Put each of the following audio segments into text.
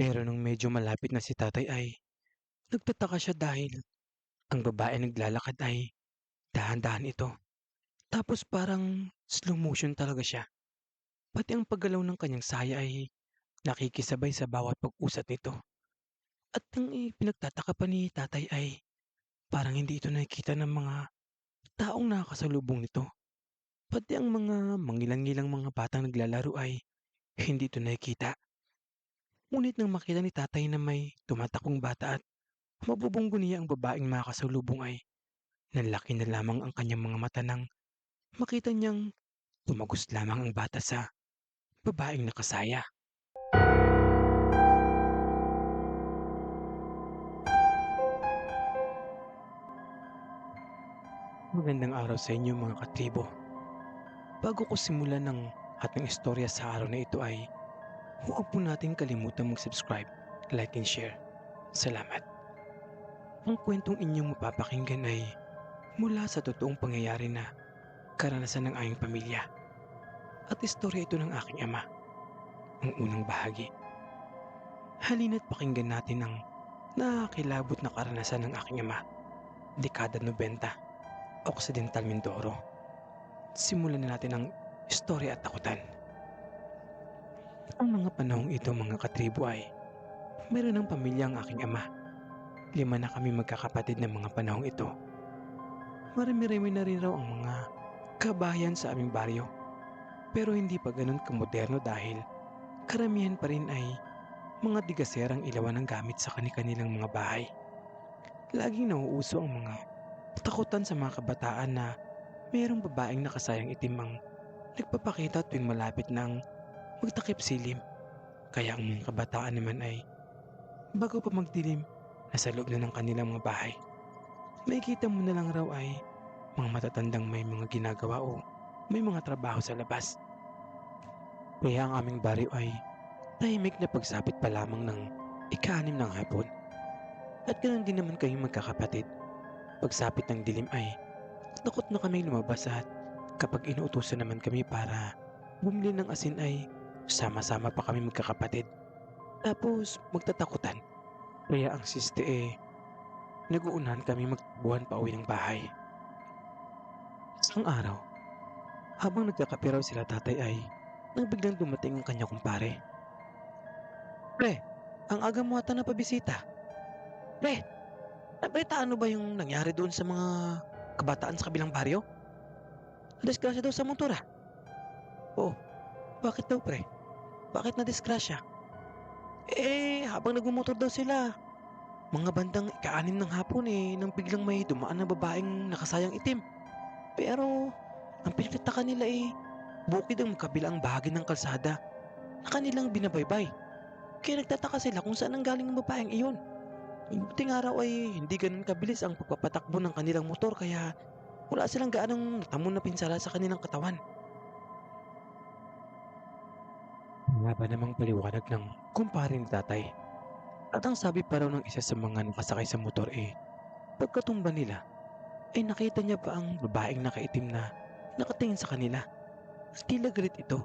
Pero nung medyo malapit na si tatay ay nagtataka siya dahil ang babae naglalakad ay dahan-dahan ito. Tapos parang slow motion talaga siya. Pati ang paggalaw ng kanyang saya ay nakikisabay sa bawat pag-usat nito. At ang pinagtataka pa ni tatay ay parang hindi ito nakikita ng mga taong nakakasalubong nito. Pati ang mga mangilang-ngilang mga batang naglalaro ay hindi ito nakikita. Ngunit nang makita ni tatay na may tumatakong bata at mabubunggo niya ang babaeng makakasalubong ay nanlaki na lamang ang kanyang mga mata nang makita niyang tumagos lamang ang bata sa babaeng nakasaya. Magandang araw sa inyo mga katribo. Bago ko simulan ng ating istorya sa araw na ito ay huwag po natin kalimutan mag-subscribe, like and share. Salamat. Ang kwentong inyong mapapakinggan ay mula sa totoong pangyayari na karanasan ng aming pamilya. At istorya ito ng aking ama, ang unang bahagi. Halina't pakinggan natin ang nakakilabot na karanasan ng aking ama, dekada 90 Occidental Mindoro. Simulan na natin ang istorya at takutan. Ang mga panahong ito mga katribo ay meron ng pamilya ang aking ama. Lima na kami magkakapatid ng mga panahong ito. Marami-rami na rin raw ang mga kabayan sa aming baryo. Pero hindi pa ganun kamoderno dahil karamihan pa rin ay mga digaserang ilawan ng gamit sa kanilang mga bahay. Laging nauuso ang mga takutan sa mga kabataan na mayroong babaeng nakasayang itim ang nagpapakita tuwing malapit ng magtakip silim. Kaya ang mga kabataan naman ay bago pa magdilim, nasa loob na ng kanilang mga bahay. Makikita mo na lang raw ay mga matatandang may mga ginagawa o may mga trabaho sa labas. Kaya ang aming baryo ay tahimik na pagsapit pa lamang ng ika-anim ng hapon. At ganoon din naman kayong magkakapatid. Pagsapit ng dilim ay takot na kami lumabas at kapag inuutosan naman kami para bumili ng asin ay sama-sama pa kami magkakapatid. Tapos magtatakutan. Kaya ang siste eh, nag-uunahan kami magbuhan pa uwi ng bahay. Isang araw, habang nagkakape raw sila tatay ay nang biglang dumating ang kanya kumpare. Pre, ang aga mo ata na pabisita. Pre, Nabalita ano ba yung nangyari doon sa mga kabataan sa kabilang baryo? Nadisgrasya daw sa motor ah. Oo. Bakit daw pre? Bakit nadisgrasya? Eh, habang nagmumotor daw sila, mga bandang ikaanim ng hapon eh, nang biglang may dumaan na babaeng nakasayang itim. Pero, ang pinagtataka nila eh, bukid ang kabilang bahagi ng kalsada na kanilang binabaybay. Kaya nagtataka sila kung saan ang galing ang babaeng iyon. Buting araw ay hindi ganun kabilis ang pagpapatakbo ng kanilang motor kaya wala silang gaanong tamon na pinsala sa kanilang katawan. Nga ba namang paliwanag ng kumpare ni tatay? At ang sabi pa raw ng isa sa mga nakasakay sa motor eh, pagkatumba nila, ay nakita niya pa ang babaeng nakaitim na nakatingin sa kanila. At tila galit ito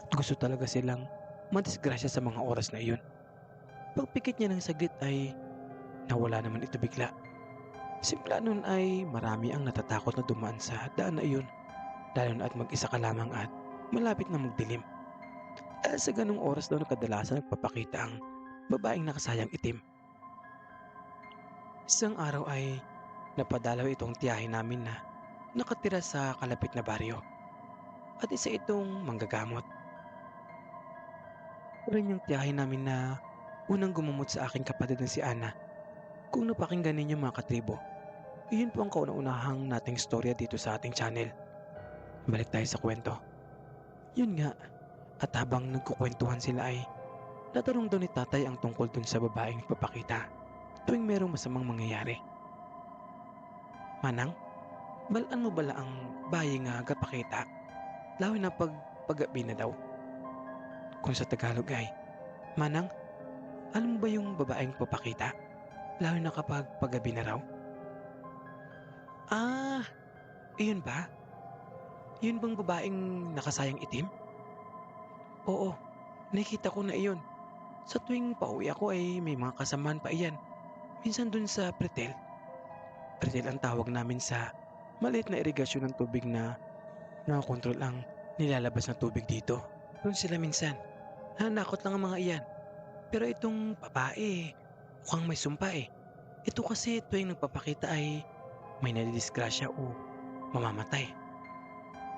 at gusto talaga silang madisgrasya sa mga oras na iyon. Pagpikit niya ng saglit ay Nawala naman ito bigla. Simula nun ay marami ang natatakot na dumaan sa daan na iyon, lalo na at mag-isa ka lamang at malapit na magdilim. Dahil sa ganong oras daw na kadalasan nagpapakita ang babaeng nakasayang itim. Isang araw ay napadalaw itong tiyahin namin na nakatira sa kalapit na baryo. At isa itong manggagamot. Rin yung tiyahin namin na unang gumamot sa aking kapatid na si Ana kung napakinggan ninyo mga katribo, iyon po ang kauna-unahang nating storya dito sa ating channel. Balik tayo sa kwento. Yun nga, at habang nagkukwentuhan sila ay natanong daw ni tatay ang tungkol dun sa babaeng papakita tuwing merong masamang mangyayari. Manang, balaan mo bala ang bayi nga gapakita, lawin na pag pagabi na daw. Kung sa Tagalog ay, Manang, alam mo ba yung babaeng papakita? Lalo na kapag paggabi na raw. Ah, iyon ba? Yun bang babaeng nakasayang itim? Oo, nakita ko na iyon. Sa tuwing pauwi ako ay may mga kasamaan pa iyan. Minsan dun sa pretel. Pretel ang tawag namin sa maliit na irigasyon ng tubig na nakakontrol ang nilalabas na tubig dito. Doon sila minsan. Nanakot lang ang mga iyan. Pero itong babae, mukhang may sumpa eh. Ito kasi tuwing nagpapakita ay may nadidisgrasya o mamamatay.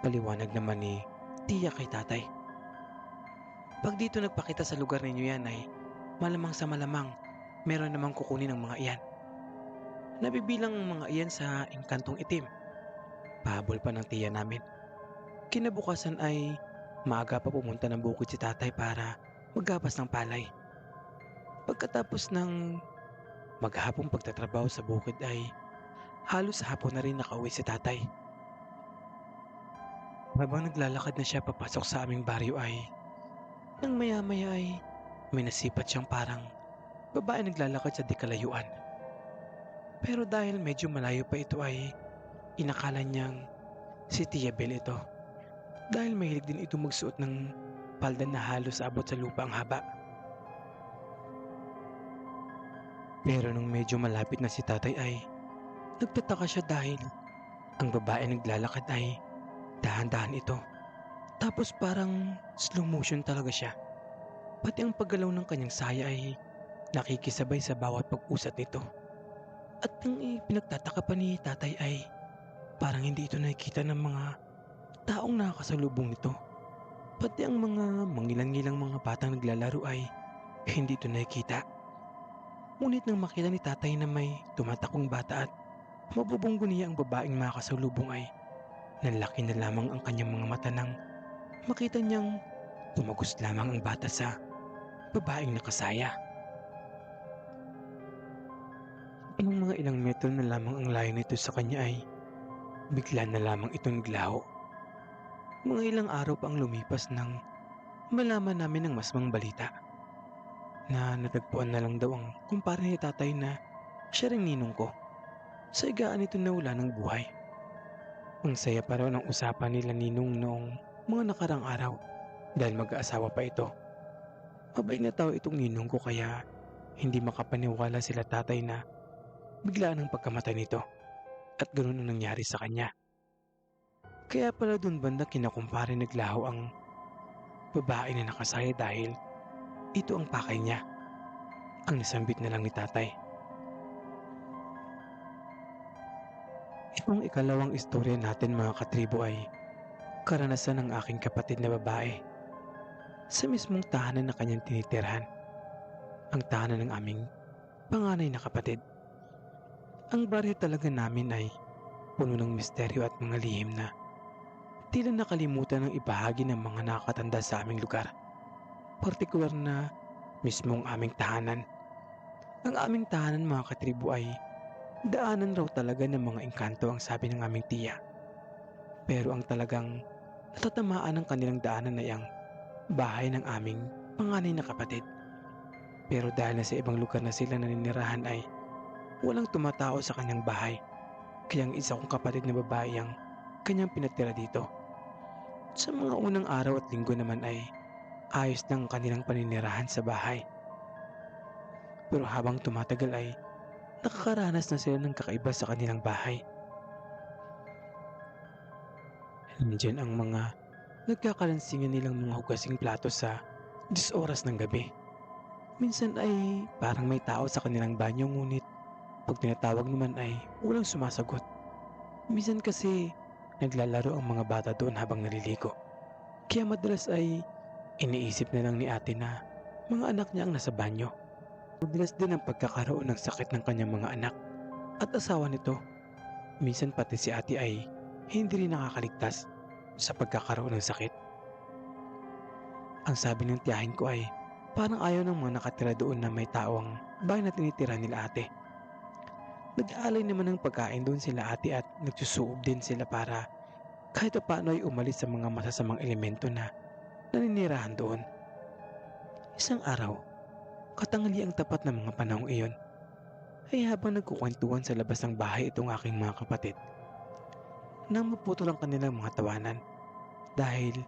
Paliwanag naman ni tiya kay tatay. Pag dito nagpakita sa lugar ninyo yan ay malamang sa malamang meron namang kukunin ng mga iyan. Nabibilang ang mga iyan sa engkantong itim. Pahabol pa ng tiya namin. Kinabukasan ay maaga pa pumunta ng bukid si tatay para maggapas ng palay. Pagkatapos ng maghapong pagtatrabaho sa bukid ay halos hapon na rin nakauwi si tatay. Habang naglalakad na siya papasok sa aming baryo ay nang maya-maya ay may nasipat siyang parang babae naglalakad sa di kalayuan. Pero dahil medyo malayo pa ito ay inakala niyang si Tia Bel ito. Dahil mahilig din ito magsuot ng palda na halos abot sa lupa ang haba. Pero nung medyo malapit na si tatay ay nagtataka siya dahil ang babae naglalakad ay dahan-dahan ito. Tapos parang slow motion talaga siya. Pati ang paggalaw ng kanyang saya ay nakikisabay sa bawat pag-usat nito. At ang pinagtataka pa ni tatay ay parang hindi ito nakikita ng mga taong nakakasalubong nito. Pati ang mga mangilang-ngilang mga batang naglalaro ay hindi ito nakikita. Ngunit nang makita ni tatay na may tumatakong bata at mabubunggo niya ang babaeng makakasalubong ay nanlaki na lamang ang kanyang mga mata nang makita niyang tumagos lamang ang bata sa babaeng nakasaya. Nung mga ilang metro na lamang ang layo nito sa kanya ay bigla na lamang itong naglaho. Mga ilang araw pa ang lumipas nang malaman namin ng masmang balita na natagpuan na lang daw ang kumpare ni tatay na siya ring ninong ko. Sa igaan ito na wala ng buhay. Ang saya pa raw ng usapan nila ninong noong mga nakarang araw dahil mag-aasawa pa ito. Mabait na tao itong ninong ko kaya hindi makapaniwala sila tatay na biglaan ang pagkamatay nito at ganoon ang nangyari sa kanya. Kaya pala doon banda kinakumpare naglaho ang babae na nakasaya dahil ito ang pakay niya. Ang nasambit na lang ni tatay. Itong ikalawang istorya natin mga katribo ay karanasan ng aking kapatid na babae sa mismong tahanan na kanyang tinitirhan. Ang tahanan ng aming panganay na kapatid. Ang baryo talaga namin ay puno ng misteryo at mga lihim na tila nakalimutan ng ibahagi ng mga nakatanda sa aming lugar. Partikular na mismong aming tahanan. Ang aming tahanan mga katribo ay daanan raw talaga ng mga engkanto ang sabi ng aming tiya. Pero ang talagang natatamaan ng kanilang daanan ay ang bahay ng aming panganay na kapatid. Pero dahil na sa ibang lugar na sila naninirahan ay walang tumatao sa kanyang bahay. Kaya ang isa kong kapatid na babae ang kanyang pinatira dito. Sa mga unang araw at linggo naman ay ayos ng kanilang paninirahan sa bahay. Pero habang tumatagal ay nakakaranas na sila ng kakaiba sa kanilang bahay. Nandiyan ang mga nagkakalansingan nilang mga hugasing plato sa 10 oras ng gabi. Minsan ay parang may tao sa kanilang banyo ngunit pag tinatawag naman ay walang sumasagot. Minsan kasi naglalaro ang mga bata doon habang naliligo. Kaya madalas ay iniisip na lang ni ate na mga anak niya ang nasa banyo. Madalas din ang pagkakaroon ng sakit ng kanyang mga anak at asawa nito. Minsan pati si ate ay hindi rin nakakaligtas sa pagkakaroon ng sakit. Ang sabi ng tiyahin ko ay parang ayaw ng mga nakatira doon na may tao ang bahay na tinitira nila ate. Nag-aalay naman ng pagkain doon sila ate at nagsusuob din sila para kahit pa paano ay umalis sa mga masasamang elemento na naninirahan doon. Isang araw, katangali ang tapat ng mga panahong iyon, ay habang nagkukwentuhan sa labas ng bahay itong aking mga kapatid, nang maputol ang kanilang mga tawanan dahil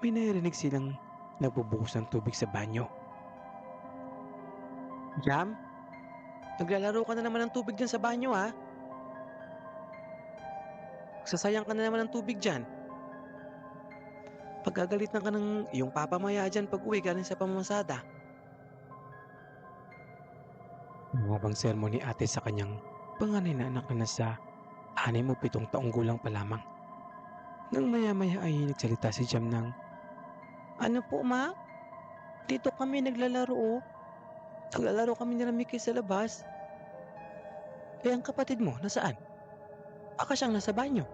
may naririnig silang nagbubuhos ng tubig sa banyo. Jam? Naglalaro ka na naman ng tubig dyan sa banyo ha? Sasayang ka na naman ng tubig dyan. Pagkagalitan ka ng iyong papamaya dyan pag uwi galing sa pamamasada. Bumabang sermon ni ate sa kanyang panganay na anak na nasa anim o pitong taong gulang pa lamang. Nang maya-maya ay nagsalita si Jam ng, Ano po ma? Dito kami naglalaro oh. Naglalaro kami ni Mickey sa labas. Eh ang kapatid mo, nasaan? Baka siyang nasa banyo.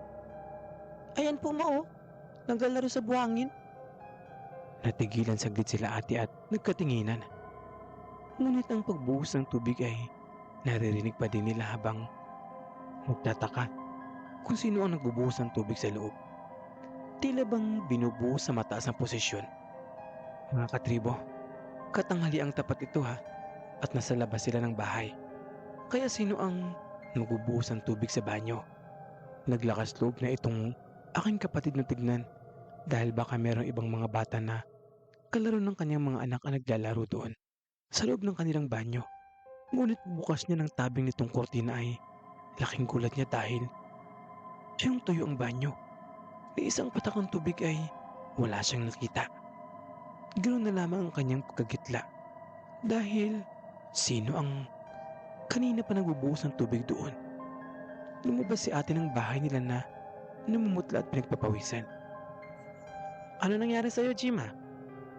Ayan po ma oh. Naglalaro sa buhangin. Natigilan saglit sila ate at nagkatinginan. Ngunit ang pagbuhos ng tubig ay naririnig pa din nila habang nagtataka kung sino ang nagbubuhos ng tubig sa loob. Tila bang binubuhos sa mataas ang posisyon. Mga katribo, katanghali ang tapat ito ha at nasa labas sila ng bahay. Kaya sino ang nagbubuhos ng tubig sa banyo? Naglakas loob na itong aking kapatid na tignan dahil baka merong ibang mga bata na kalaro ng kanyang mga anak ang naglalaro doon sa loob ng kanilang banyo. Ngunit bukas niya ng tabing nitong kortina ay laking gulat niya dahil siyang tuyo ang banyo. Ni isang patak ng tubig ay wala siyang nakita. Ganoon na lamang ang kanyang pagkagitla dahil sino ang kanina pa nagbubuhos ng tubig doon. Lumabas si ate ng bahay nila na namumutla at pinagpapawisan. Ano nangyari sa'yo, Jima?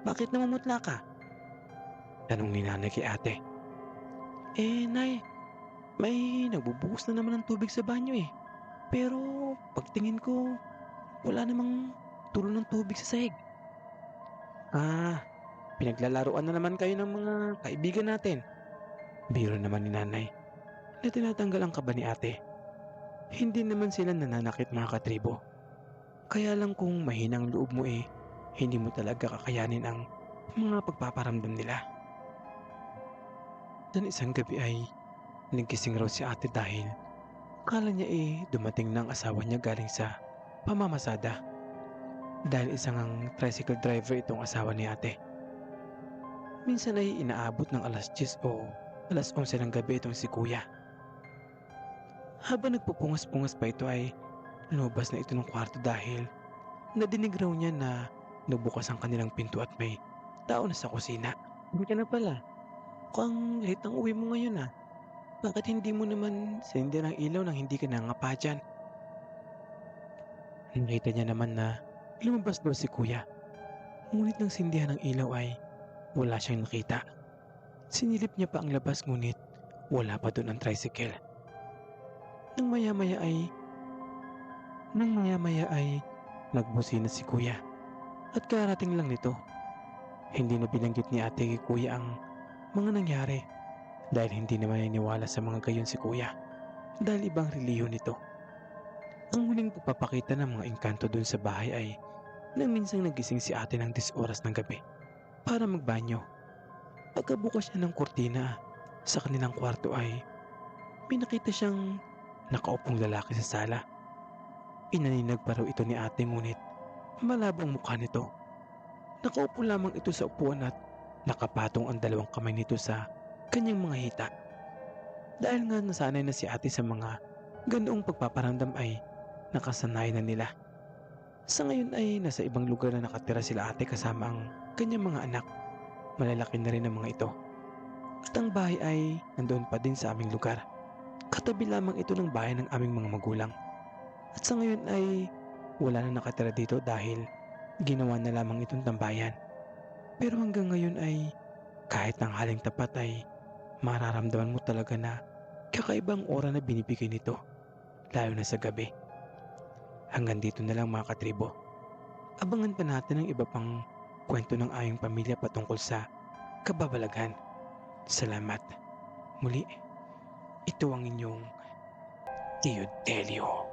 Bakit namumutla ka? Tanong ni nanay kay ate. Eh, nay, may nagbubuhos na naman ng tubig sa banyo eh. Pero pagtingin ko, wala namang tulo ng tubig sa sahig. Ah, pinaglalaruan na naman kayo ng mga kaibigan natin. Biro naman ni nanay na tinatanggal ang kaba ni ate. Hindi naman sila nananakit mga katribo. Kaya lang kung mahinang loob mo eh, hindi mo talaga kakayanin ang mga pagpaparamdam nila. Dan isang gabi ay nagising raw si ate dahil kala niya eh dumating ng asawa niya galing sa pamamasada. Dahil isang ang tricycle driver itong asawa ni ate. Minsan ay inaabot ng alas 10 o alas 11 ng gabi itong si kuya. Habang nagpupungas-pungas pa ito ay lumabas na ito ng kwarto dahil nadinig raw niya na nabukas ang kanilang pinto at may tao na sa kusina. Hindi ka na pala. Mukhang late ang uwi mo ngayon ah. Bakit hindi mo naman sinindi ng ilaw nang hindi ka nangapa dyan? Nakita niya naman na lumabas daw si kuya. Ngunit nang sindihan ng ilaw ay wala siyang nakita. Sinilip niya pa ang labas ngunit wala pa doon ang tricycle. Nang maya-maya ay nang maya-maya ay nagbusina si kuya. At karating lang nito. Hindi na binanggit ni ate kay kuya ang mga nangyari dahil hindi naman naniwala sa mga gayon si kuya dahil ibang reliyon nito. Ang huling pagpapakita ng mga engkanto dun sa bahay ay nang minsang nagising si ate ng 10 oras ng gabi para magbanyo. Pagkabukas niya ng kortina sa kanilang kwarto ay may nakita siyang nakaupong lalaki sa sala. Inaninag pa raw ito ni ate ngunit malabong mukha nito. Nakaupo lamang ito sa upuan at nakapatong ang dalawang kamay nito sa kanyang mga hita. Dahil nga nasanay na si ate sa mga ganoong pagpaparamdam ay nakasanay na nila. Sa ngayon ay nasa ibang lugar na nakatira sila ate kasama ang kanyang mga anak. Malalaki na rin ang mga ito. At ang bahay ay nandoon pa din sa aming lugar. Katabi lamang ito ng bahay ng aming mga magulang. At sa ngayon ay wala na nakatira dito dahil ginawa na lamang itong tambayan. Pero hanggang ngayon ay kahit ng haling tapat ay mararamdaman mo talaga na kakaibang ora na binibigay nito, lalo na sa gabi. Hanggang dito na lang mga katribo. Abangan pa natin ang iba pang kwento ng aming pamilya patungkol sa kababalaghan. Salamat. Muli, ito ang inyong Tio Delio.